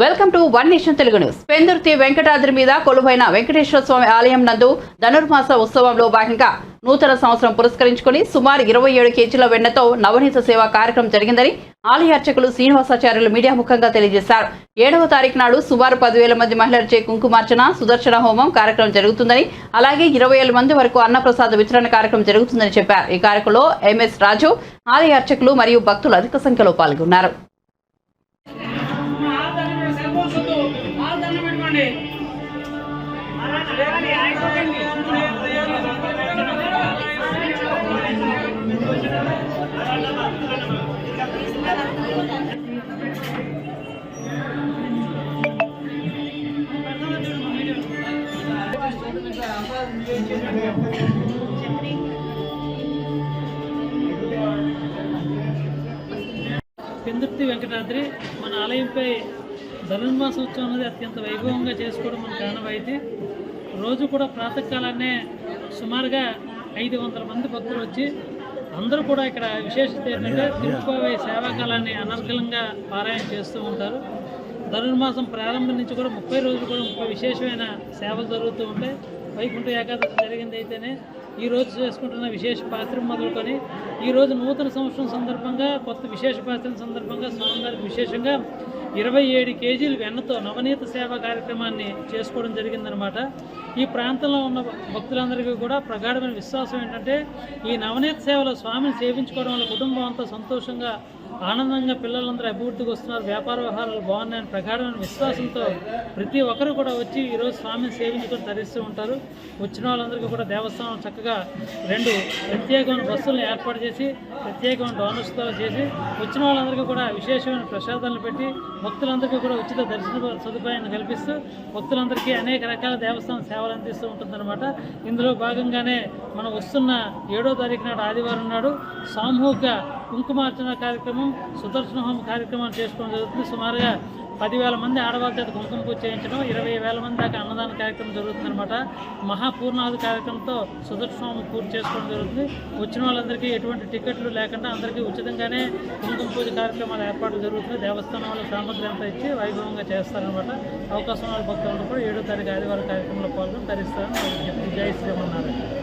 Welcome to one nation Telugu news. Pendurthi Venkatadri మీద కొలువైన వెంకటేశ్వర స్వామి ఆలయం నందు ధనుర్మాస ఉత్సవంలో భాగంగా నూతన సంవత్సరం పురస్కరించుకుని సుమారు ఇరవై ఏడు కేజీల వెన్నతో నవనీత సేవా కార్యక్రమం జరిగిందని ఆలయ అర్చకులు శ్రీనివాసాచార్యులు మీడియా ముఖంగా తెలియజేశారు. ఏడవ తారీఖు నాడు సుమారు పదివేల మంది మహిళలచే కుంకుమార్చన సుదర్శన హోమం కార్యక్రమం జరుగుతుందని అలాగే ఇరవై ఏడు మంది వరకు అన్నప్రసాద వితరణ కార్యక్రమం జరుగుతుందని చెప్పారు. ఈ కార్యక్రమంలో ఎంఎస్ రాజు ఆలయ అర్చకులు మరియు భక్తులు అధిక సంఖ్యలో పాల్గొన్నారు. ఆదండి సెల్ దండం పెట్టుకోండి. పెందుర్తి వెంకటాద్రి మన ఆలయంపై ధనుర్మాస ఉత్సవం అనేది అత్యంత వైభవంగా చేసుకోవడం మన కారణమైతే రోజు కూడా ప్రాతకాలాన్నే సుమారుగా ఐదు వందల మంది భక్తులు వచ్చి అందరూ కూడా ఇక్కడ విశేషత ఏంటంటే తిరుపతి సేవాకాలాన్ని అనర్గళంగా పారాయణ చేస్తూ ఉంటారు. ధనుర్మాసం ప్రారంభం నుంచి కూడా ముప్పై రోజులు కూడా ముప్పై విశేషమైన సేవలు జరుగుతూ ఉంటాయి. వైకుంఠ ఏకాదశి జరిగింది అయితేనే ఈ రోజు చేసుకుంటున్న విశేష పాత్ర మొదలుకొని ఈ రోజు నూతన సంవత్సరం సందర్భంగా కొత్త విశేష పాత్ర సందర్భంగా స్వామివారికి విశేషంగా ఇరవై ఏడు కేజీలు వెన్నతో నవనీత సేవ కార్యక్రమాన్ని చేసుకోవడం జరిగిందనమాట ఈ ప్రాంతంలో ఉన్న భక్తులందరికీ కూడా ప్రగాఢమైన విశ్వాసం ఏంటంటే ఈ నవనీత సేవలో స్వామిని సేవించుకోవడం వల్ల కుటుంబం అంతా సంతోషంగా ఆనందంగా పిల్లలందరూ అభివృద్ధికి వస్తున్నారు. వ్యాపార వ్యవహారాలు బాగున్నాయని ప్రగాఢమైన విశ్వాసంతో ప్రతి ఒక్కరు కూడా వచ్చి ఈరోజు స్వామిని సేవించుకొని తరిస్తూ ఉంటారు. వచ్చిన వాళ్ళందరికీ కూడా దేవస్థానం చక్కగా రెండు ప్రత్యేకమైన బస్సులను ఏర్పాటు చేసి ప్రత్యేకమైన డోనర్స్తో చేసి వచ్చిన వాళ్ళందరికీ కూడా విశేషమైన ప్రసాదాలను పెట్టి భక్తులందరికీ కూడా ఉచిత దర్శన సదుపాయాన్ని కల్పిస్తూ భక్తులందరికీ అనేక రకాల దేవస్థానం సేవలు అందిస్తూ ఉంటుందన్నమాట. ఇందులో భాగంగానే మనం వస్తున్న ఏడో తారీఖు నాడు ఆదివారం నాడు సామూహిక కుంకుమార్చన కార్యక్రమం సుదర్శన హోమ కార్యక్రమం చేసుకోవడం జరుగుతుంది. సుమారుగా పదివేల మంది ఆడవాళ్ళ చేత కుంకుమ పూజ చేయించడం ఇరవై వేల మంది దాకా అన్నదాన కార్యక్రమం జరుగుతుందన్నమాట. మహాపూర్ణాది కార్యక్రమంతో సుదర్శన పూర్తి చేసుకోవడం జరుగుతుంది. వచ్చిన వాళ్ళందరికీ ఎటువంటి టికెట్లు లేకుండా అందరికీ ఉచితంగానే కుంకుమ పూజ కార్యక్రమాలు ఏర్పాటు జరుగుతుంది దేవస్థానం వాళ్ళు సామగ్రి అంతా ఇచ్చి వైభవంగా చేస్తారనమాట అవకాశం వాళ్ళ భక్తులు కూడా ఏడో తారీఖు ఆదివారం కార్యక్రమంలో పాల్గొని తరిస్తారని జై శ్రీమన్నారాయణ.